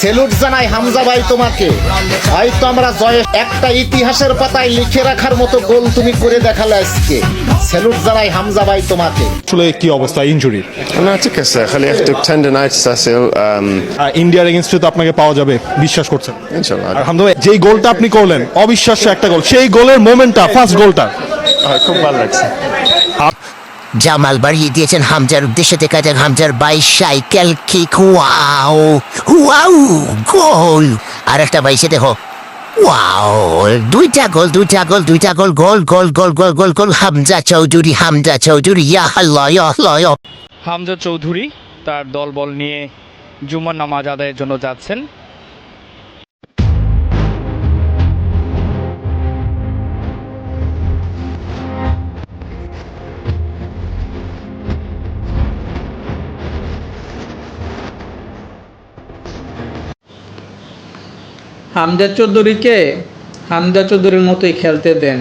Salute জানাই হামজা ভাই তোমাকে। হয়তো আমরা জয়ের একটা ইতিহাসের পাতায় লিখে রাখার মতো গোল তুমি করে দেখালে আজকে। সেলুট জানাই হামজা ভাই তোমাকে। আসলে কি অবস্থা? ইনজুরি না ঠিক আছে খালি একটু টেন্ডেনাইটিস আছে ইন্ডিয়ার এগেইনস্টে তো আপনাকে পাওয়া যাবে বিশ্বাস করছেন? ইনশাআল্লাহ। হামজা ভাই যেই গোলটা আপনি করলেন অবিশ্বাস্য একটা গোল। সেই গোলের মোমেন্টটা ফার্স্ট গোলটা খুব ভালো লাগছে। জামাল বাড়িয়ে দিয়েছেন হামজার উদ্দেশ্যে। দেখা যাক হামজার bicycle kick wow wow goal. আর একটা বাইসে দেখো। ওয়াও, দুইটা গোল দুইটা গোল দুইটা গোল goal goal goal goal goal গোল। হামজা চৌধুরী হামজা চৌধুরী হামজা চৌধুরী তার দলবল নিয়ে জুমার নামাজ আদায়ের জন্য যাচ্ছেন। হামজা চৌধুরীকে হামজা চৌধুরীর মতোই খেলতে দেন।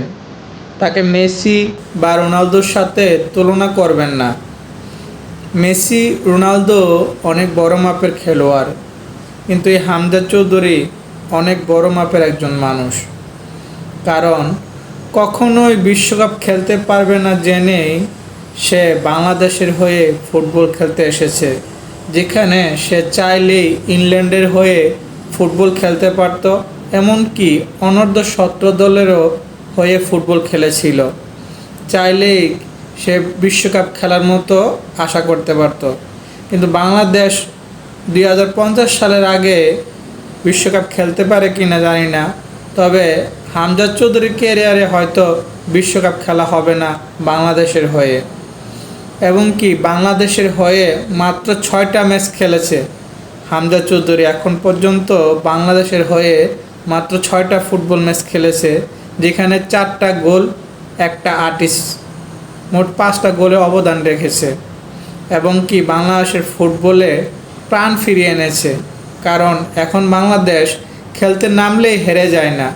তাকে মেসি বা রোনালদোর সাথে তুলনা করবেন না। মেসি, রোনালদো অনেক বড় মাপের খেলোয়াড়, কিন্তু এই হামজা চৌধুরী অনেক বড় মাপের একজন মানুষ। কারণ, কখনোই বিশ্বকাপ খেলতে পারবে না জেনেই সে বাংলাদেশের হয়ে ফুটবল খেলতে এসেছে, যেখানে সে চাইলেই ইংল্যান্ডের হয়ে ফুটবল খেলতে পারত, এমনকি অনর্ধ সতেরো দলেরও হয়ে ফুটবল খেলেছিল। চাইলেই সে বিশ্বকাপ খেলার মতো আশা করতে পারত। কিন্তু বাংলাদেশ দুই হাজার পঞ্চাশ সালের আগে বিশ্বকাপ খেলতে পারে কি না জানি না, তবে হামজা চৌধুরীর ক্যারিয়ারে হয়তো বিশ্বকাপ খেলা হবে না বাংলাদেশের হয়ে। এবং কি বাংলাদেশের হয়ে মাত্র ছয়টা ম্যাচ খেলেছে। হামজা চৌধুরী এখন পর্যন্ত বাংলাদেশের হয়ে মাত্র ছয়টা ফুটবল ম্যাচ খেলেছে, যেখানে চারটা গোল, একটা আর্টিস্ট, মোট পাঁচটা গোলে অবদান রেখেছে এবং কি বাংলাদেশের ফুটবলে প্রাণ ফিরিয়ে এনেছে। কারণ এখন বাংলাদেশ খেলতে নামলেই হেরে যায় না,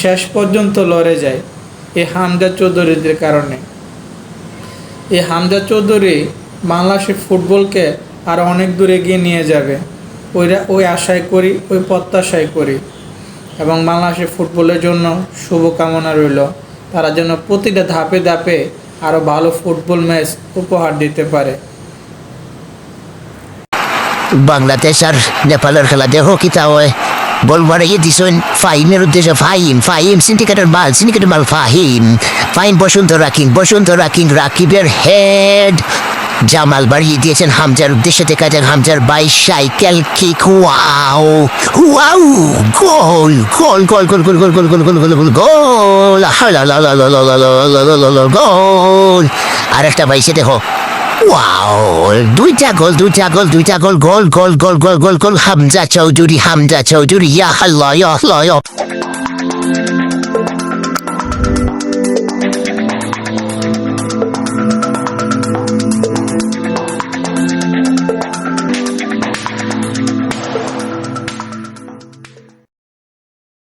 শেষ পর্যন্ত লড়ে যায় এই হামজা চৌধুরীদের কারণে। এই হামজা চৌধুরী বাংলাদেশের ফুটবলকে আরও অনেক দূর এগিয়ে নিয়ে যাবে। ওইরা ওই আশায় করি, ওই প্রত্যাশায় করি। এবং বাংলাদেশের ফুটবলের জন্য শুভকামনা রইল। তারা যেন প্রতিটা ধাপে ধাপে আরও ভালো ফুটবল ম্যাচ উপহার দিতে পারে। বাংলাদেশ আর নেপালের খেলা দেখো কি তা হয়। বল বাড়িয়ে দিছেন ফাহিমের উদ্দেশ্যে। ফাহিম ফাহিম সিন্ডিকেটের মাল সিন্ডিকেটের মাল ফাহিম। ফাহিম বসুন্ধরা কিং বসুন্ধরা কিং রাকিবের হেড জামাল বাড়িয়ে দিয়েছেন হামজার উদ্দেশ্যে দেখা যাক হামজার bicycle kick wow wow goal goal goal goal goal goal goal goal goal goal goal goal goal আর একটা বাইসে দেখো ওয়াও দুইটা গোল দুইটা গোল দুইটা গোল goal goal goal goal goal গোল হামজা চৌধুরী হামজা চৌধুরী ইয়া আল্লাহ ইয়া আল্লাহ ইয়া